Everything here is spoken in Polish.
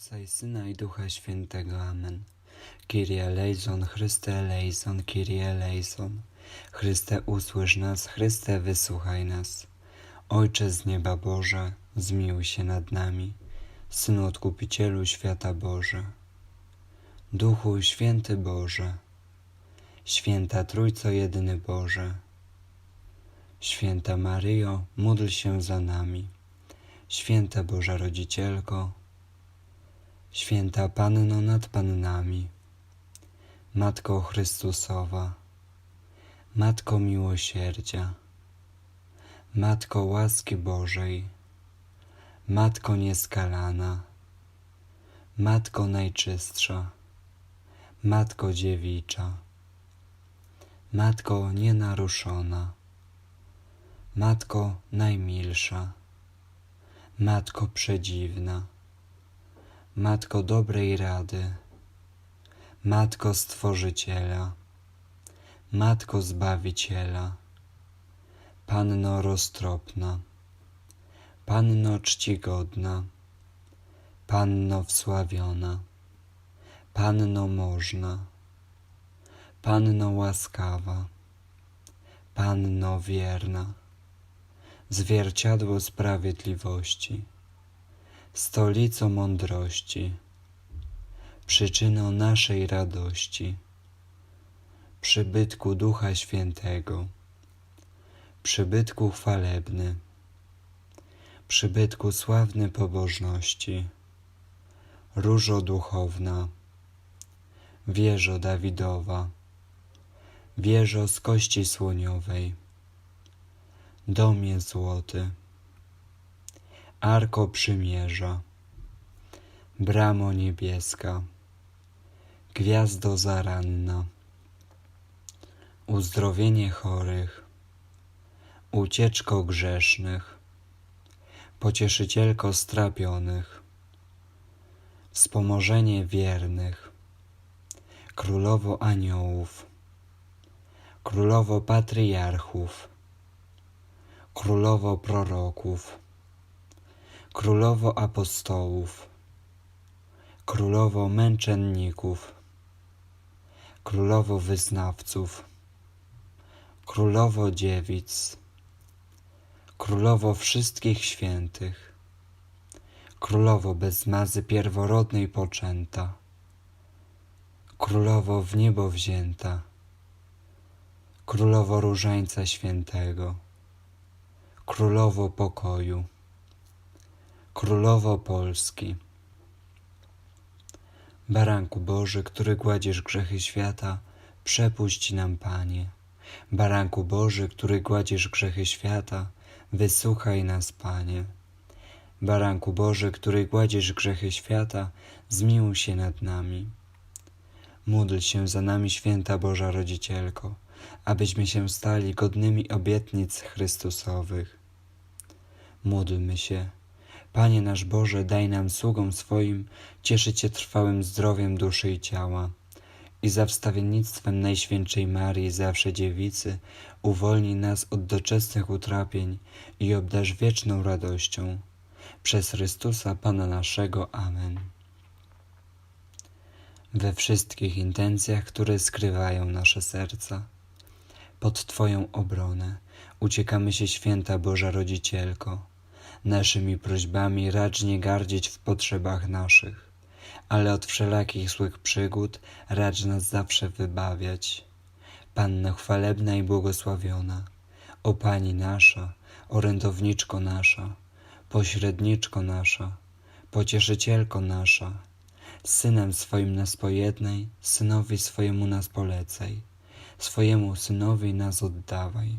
Ojca i Syna i Ducha Świętego. Amen. Kyrie eleison, Chryste eleison, Kyrie eleison. Chryste usłysz nas, Chryste wysłuchaj nas. Ojcze z nieba Boże, zmiłuj się nad nami. Synu Odkupicielu świata Boże. Duchu Święty Boże. Święta Trójco Jedyny Boże. Święta Maryjo, módl się za nami. Święta Boża Rodzicielko, Święta Panno nad Pannami, Matko Chrystusowa, Matko Miłosierdzia, Matko łaski Bożej, Matko nieskalana, Matko Najczystsza, Matko Dziewicza, Matko nienaruszona, Matko Najmilsza, Matko Przedziwna, Matko dobrej rady, Matko Stworzyciela, Matko Zbawiciela, Panno roztropna, Panno czcigodna, Panno wsławiona, Panno można, Panno łaskawa, Panno wierna, zwierciadło sprawiedliwości, stolico mądrości, przyczyną naszej radości, przybytku Ducha Świętego, przybytku chwalebny, przybytku sławny pobożności, różo duchowna, wieżo Dawidowa, wieżo z kości słoniowej, domie złoty, arko przymierza, bramo niebieska, gwiazdo zaranna, uzdrowienie chorych, ucieczko grzesznych, pocieszycielko strapionych, wspomożenie wiernych, królowo aniołów, królowo patriarchów, królowo proroków, królowo apostołów, królowo męczenników, królowo wyznawców, królowo dziewic, królowo wszystkich świętych, królowo bez mazy pierworodnej poczęta, królowo w niebo wzięta, królowo różańca świętego, królowo pokoju, królowo Polski. Baranku Boży, który gładziesz grzechy świata, przepuść nam, Panie. Baranku Boży, który gładziesz grzechy świata, wysłuchaj nas, Panie. Baranku Boży, który gładziesz grzechy świata, zmiłuj się nad nami. Módl się za nami, święta Boża Rodzicielko, abyśmy się stali godnymi obietnic Chrystusowych. Módlmy się. Panie nasz Boże, daj nam sługom swoim cieszyć się trwałym zdrowiem duszy i ciała i za wstawiennictwem Najświętszej Marii, zawsze Dziewicy, uwolnij nas od doczesnych utrapień i obdarz wieczną radością. Przez Chrystusa Pana naszego. Amen. We wszystkich intencjach, które skrywają nasze serca, pod Twoją obronę uciekamy się, święta Boża Rodzicielko. Naszymi prośbami racz nie gardzić w potrzebach naszych, ale od wszelakich złych przygód racz nas zawsze wybawiać. Panno chwalebna i błogosławiona, o Pani nasza, orędowniczko nasza, pośredniczko nasza, pocieszycielko nasza, Synem swoim nas pojednaj, Synowi swojemu nas polecaj, swojemu Synowi nas oddawaj.